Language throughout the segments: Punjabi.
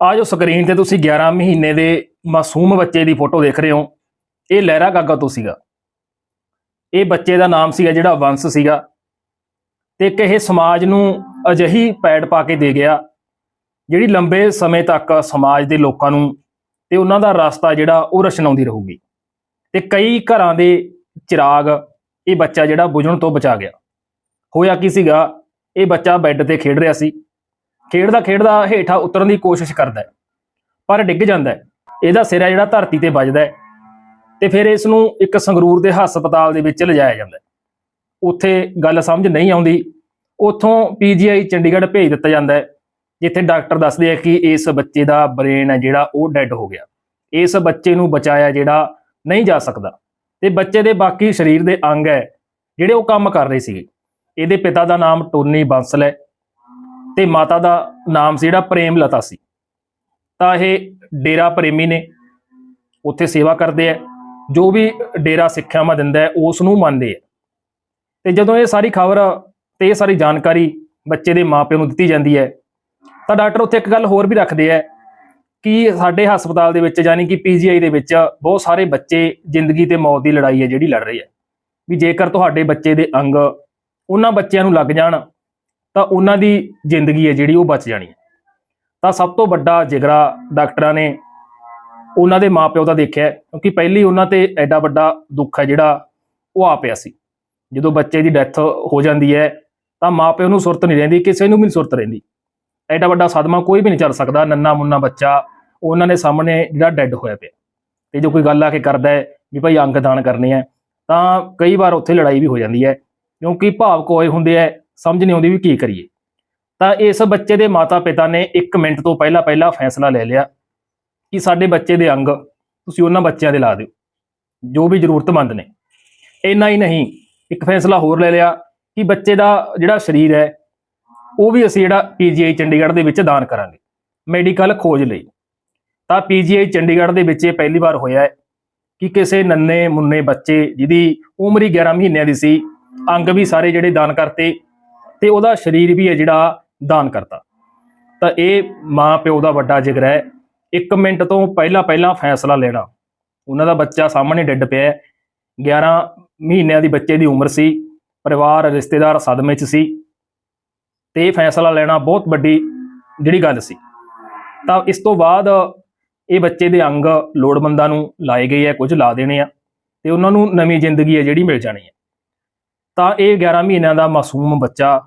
ਆ ਜੋ ਸਕਰੀਨ ਤੇ ਤੁਸੀਂ 11 ਮਹੀਨੇ ਦੇ ਮਾਸੂਮ ਬੱਚੇ ਦੀ ਫੋਟੋ ਦੇਖ ਰਹੇ ਹੋ, ਇਹ ਲਹਿਰਾ ਗਾਗਾ ਤੋਂ ਸੀਗਾ। ਇਹ ਬੱਚੇ ਦਾ ਨਾਮ ਸੀਗਾ ਜਿਹੜਾ ਵੰਸ ਸੀਗਾ ਤੇ ਇੱਕ ਇਹ ਸਮਾਜ ਨੂੰ ਅਜਿਹੀ ਪੈੜ ਪਾ ਕੇ ਦੇ ਗਿਆ ਜਿਹੜੀ ਲੰਬੇ ਸਮੇਂ ਤੱਕ ਸਮਾਜ ਦੇ ਲੋਕਾਂ ਨੂੰ ਤੇ ਉਹਨਾਂ ਦਾ ਰਸਤਾ ਜਿਹੜਾ ਉਹ ਰਸ਼ਨਾਉਂਦੀ ਰਹੂਗੀ। ਤੇ ਕਈ ਘਰਾਂ ਦੇ ਚਿਰਾਗ ਇਹ ਬੱਚਾ ਜਿਹੜਾ ਬੁਝਣ ਤੋਂ ਬਚਾ ਗਿਆ। ਹੋਇਆ ਕੀ ਸੀਗਾ, ਇਹ ਬੱਚਾ ਬੈੱਡ ਤੇ ਖੇਡ ਰਿਹਾ ਸੀ। ਖੇਡਦਾ ਖੇਡਦਾ ਹੇਠਾਂ ਉਤਰਨ ਦੀ ਕੋਸ਼ਿਸ਼ ਕਰਦਾ ਹੈ, ਪਰ ਡਿੱਗ ਜਾਂਦਾ ਹੈ। ਇਹਦਾ ਸਿਰ ਹੈ ਜਿਹੜਾ ਧਰਤੀ ਤੇ ਵੱਜਦਾ ਹੈ ਤੇ ਫਿਰ ਇਸ ਨੂੰ ਇੱਕ ਸੰਗਰੂਰ ਦੇ ਹਸਪਤਾਲ ਦੇ ਵਿੱਚ ਲਿਜਾਇਆ ਜਾਂਦਾ ਹੈ। ਉੱਥੇ ਗੱਲ ਸਮਝ ਨਹੀਂ ਆਉਂਦੀ। ਉੱਥੋਂ ਪੀਜੀਆਈ ਚੰਡੀਗੜ੍ਹ ਭੇਜ ਦਿੱਤਾ ਜਾਂਦਾ ਹੈ, ਜਿੱਥੇ ਡਾਕਟਰ ਦੱਸਦੇ ਆ ਕਿ ਇਸ ਬੱਚੇ ਦਾ ਬ੍ਰੇਨ ਹੈ ਜਿਹੜਾ ਉਹ ਡੈੱਡ ਹੋ ਗਿਆ। ਇਸ ਬੱਚੇ ਨੂੰ ਬਚਾਇਆ ਜਿਹੜਾ ਨਹੀਂ ਜਾ ਸਕਦਾ। ਤੇ ਬੱਚੇ ਦੇ ਬਾਕੀ ਸਰੀਰ ਦੇ ਅੰਗ ਹੈ, ਜਿਹੜੇ ਉਹ ਕੰਮ ਕਰ ਰਹੇ ਸੀਗੇ। ਇਹਦੇ ਪਿਤਾ ਦਾ ਨਾਮ ਟੋਨੀ ਬਾਂਸਲ ਹੈ। ਤੇ ਮਾਤਾ ਦਾ ਨਾਮ ਸੀ ਜਿਹੜਾ ਪ੍ਰੇਮ ਲਤਾ ਸੀ। ਤਾਂ ਇਹ ਡੇਰਾ ਪ੍ਰੇਮੀ ਨੇ ਉੱਥੇ ਸੇਵਾ ਕਰਦੇ ਆ। ਜੋ ਵੀ ਡੇਰਾ ਸਿੱਖਿਆਵਾਂ ਦਿੰਦਾ ਹੈ, ਉਸ ਨੂੰ ਮੰਨਦੇ ਆ। ਤੇ ਜਦੋਂ ਇਹ ਸਾਰੀ ਖਬਰ ਤੇ ਇਹ ਸਾਰੀ ਜਾਣਕਾਰੀ ਬੱਚੇ ਦੇ ਮਾਪਿਆਂ ਨੂੰ ਦਿੱਤੀ ਜਾਂਦੀ ਹੈ, ਤਾਂ ਡਾਕਟਰ ਉੱਥੇ ਇੱਕ ਗੱਲ ਹੋਰ ਵੀ ਰੱਖਦੇ ਆ ਕਿ ਸਾਡੇ ਹਸਪਤਾਲ ਦੇ ਵਿੱਚ ਯਾਨੀ ਕਿ ਪੀਜੀਆਈ ਦੇ ਵਿੱਚ ਬਹੁਤ ਸਾਰੇ ਬੱਚੇ ਜ਼ਿੰਦਗੀ ਤੇ ਮੌਤ ਦੀ ਲੜਾਈ ਹੈ ਜਿਹੜੀ ਲੜ ਰਹੇ ਆ। ਵੀ ਜੇਕਰ ਤੁਹਾਡੇ ਬੱਚੇ ਦੇ ਅੰਗ ਉਹਨਾਂ ਬੱਚਿਆਂ ਨੂੰ ਲੱਗ ਜਾਣ ਤਾਂ ਉਹਨਾਂ ਦੀ ਜ਼ਿੰਦਗੀ ਹੈ ਜਿਹੜੀ ਉਹ ਬਚ ਜਾਣੀ ਹੈ। ਤਾਂ ਸਭ ਤੋਂ ਵੱਡਾ ਜਿਗਰਾ ਡਾਕਟਰਾਂ ਨੇ ਉਹਨਾਂ ਦੇ ਮਾਪਿਓ ਦਾ ਦੇਖਿਆ ਕਿਉਂਕਿ ਪਹਿਲੀ ਉਹਨਾਂ ਤੇ ਐਡਾ ਵੱਡਾ ਦੁੱਖ ਹੈ ਜਿਹੜਾ ਉਹ ਆ ਪਿਆ ਸੀ। ਜਦੋਂ ਬੱਚੇ ਦੀ ਡੈਥ ਹੋ ਜਾਂਦੀ ਹੈ, ਤਾਂ ਮਾਪਿਓ ਨੂੰ ਸੁਰਤ ਨਹੀਂ ਰਹਿੰਦੀ, ਕਿਸੇ ਨੂੰ ਵੀ ਨਹੀਂ ਸੁਰਤ ਰਹਿੰਦੀ। ਐਡਾ ਵੱਡਾ ਸਦਮਾ ਕੋਈ ਵੀ ਨਹੀਂ ਚੱਲ ਸਕਦਾ, ਨੰਨਾ ਮੁੰਨਾ ਬੱਚਾ ਉਹਨਾਂ ਦੇ ਸਾਹਮਣੇ ਜਿਹੜਾ ਡੈੱਡ ਹੋਇਆ ਪਿਆ। ਤੇ ਜੋ ਕੋਈ ਗੱਲ ਆ ਕੇ ਕਰਦਾ ਹੈ ਵੀ ਭਾਈ ਅੰਗ ਦਾਨ ਕਰਨੇ ਆ ਤਾਂ ਕਈ ਵਾਰ ਉੱਥੇ ਲੜਾਈ ਵੀ ਹੋ ਜਾਂਦੀ ਹੈ, ਕਿਉਂਕਿ ਭਾਵਕ ਹੋਏ ਹੁੰਦੇ ਆ ਸਮਝ ਨਹੀਂ ਆਉਂਦੀ ਵੀ ਕੀ ਕਰੀਏ। ਤਾਂ ਇਸ ਬੱਚੇ ਦੇ ਮਾਤਾ-ਪਿਤਾ ਨੇ 1 ਮਿੰਟ ਤੋਂ ਪਹਿਲਾਂ ਪਹਿਲਾਂ ਫੈਸਲਾ ਲੈ ਲਿਆ ਕਿ ਸਾਡੇ ਬੱਚੇ ਦੇ ਅੰਗ ਤੁਸੀਂ ਉਹਨਾਂ ਬੱਚਿਆਂ ਦੇ ਲਾ ਦਿਓ, ਜੋ ਵੀ ਜ਼ਰੂਰਤਮੰਦ ਨੇ। ਇੰਨਾ ਹੀ ਨਹੀਂ, ਇੱਕ ਫੈਸਲਾ ਹੋਰ ਲੈ ਲਿਆ ਕਿ ਬੱਚੇ ਦਾ ਜਿਹੜਾ ਸਰੀਰ ਹੈ, ਉਹ ਵੀ ਅਸੀਂ ਜਿਹੜਾ ਪੀਜੀਆਈ ਚੰਡੀਗੜ੍ਹ ਦੇ ਵਿੱਚ ਦਾਨ ਕਰਾਂਗੇ, ਮੈਡੀਕਲ ਖੋਜ ਲਈ। ਤਾਂ ਪੀਜੀਆਈ ਚੰਡੀਗੜ੍ਹ ਦੇ ਵਿੱਚ ਇਹ ਪਹਿਲੀ ਵਾਰ ਹੋਇਆ ਹੈ ਕਿ ਕਿਸੇ ਨੰਨੇ ਮੁੰਨੇ ਬੱਚੇ ਜਿਹਦੀ ਉਮਰ ਹੀ 11 ਮਹੀਨਿਆਂ ਦੀ ਸੀ, ਅੰਗ ਵੀ ਸਾਰੇ ਜਿਹੜੇ ਦਾਨ ਕਰਤੇ ਤੇ ਉਹਦਾ ਸਰੀਰ ਵੀ ਹੈ ਜਿਹੜਾ ਦਾਨ ਕਰਤਾ। ਤਾਂ ਇਹ ਮਾਂ ਪਿਓ ਦਾ ਵੱਡਾ ਜਿਗਰ ਹੈ। 1 ਮਿੰਟ ਤੋਂ ਪਹਿਲਾਂ ਪਹਿਲਾਂ ਫੈਸਲਾ ਲੈਣਾ। ਉਹਨਾਂ ਦਾ ਬੱਚਾ ਸਾਹਮਣੇ ਡਿੱਡ ਪਿਆ ਹੈ। 11 ਮਹੀਨਿਆਂ ਦੀ ਬੱਚੇ ਦੀ ਉਮਰ ਸੀ। ਪਰਿਵਾਰ, ਰਿਸ਼ਤੇਦਾਰ ਸਦਮੇ 'ਚ ਸੀ। ਤੇ ਇਹ ਫੈਸਲਾ ਲੈਣਾ ਬਹੁਤ ਵੱਡੀ ਜਿਹੜੀ ਗੱਲ ਸੀ। ਤਾਂ ਇਸ ਤੋਂ ਬਾਅਦ ਇਹ ਬੱਚੇ ਦੇ ਅੰਗ ਲੋੜਵੰਦਾਂ ਨੂੰ ਲਾਏ ਗਏ ਆ ਕੁਝ ਲਾ ਦੇਣੇ ਆ। ਤੇ ਉਹਨਾਂ ਨੂੰ ਨਵੀਂ ਜ਼ਿੰਦਗੀ ਹੈ ਜਿਹੜੀ ਮਿਲ ਜਾਣੀ ਹੈ। ਤਾਂ ਇਹ 11 ਮਹੀਨਿਆਂ ਦਾ ਮਾਸੂਮ ਬੱਚਾ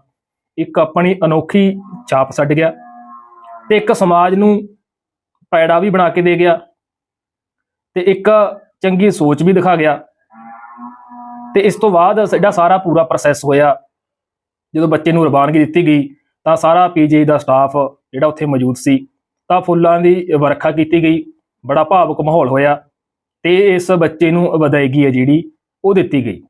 ਇੱਕ ਆਪਣੀ ਅਨੋਖੀ ਛਾਪ ਛੱਡ ਗਿਆ ਤੇ ਇੱਕ ਸਮਾਜ ਨੂੰ ਪੈੜਾ ਵੀ ਬਣਾ ਕੇ ਦੇ ਗਿਆ ਤੇ ਇੱਕ ਚੰਗੀ ਸੋਚ ਵੀ ਦਿਖਾ ਗਿਆ ਤੇ ਇਸ ਤੋਂ ਬਾਅਦ ਸਾਡਾ ਸਾਰਾ ਪੂਰਾ ਪ੍ਰੋਸੈਸ ਹੋਇਆ, ਜਦੋਂ ਬੱਚੇ ਨੂੰ ਰਵਾਨਗੀ ਦਿੱਤੀ ਗਈ ਤਾਂ ਸਾਰਾ ਪੀਜੀ ਦਾ ਸਟਾਫ ਜਿਹੜਾ ਉੱਥੇ ਮੌਜੂਦ ਸੀ ਤਾਂ ਫੁੱਲਾਂ ਦੀ ਵਰਖਾ ਕੀਤੀ ਗਈ, ਬੜਾ ਭਾਵੁਕ ਮਾਹੌਲ ਹੋਇਆ ਤੇ ਇਸ ਬੱਚੇ ਨੂੰ ਅਦਾਇਗੀ ਹੈ ਜਿਹੜੀ ਉਹ ਦਿੱਤੀ ਗਈ।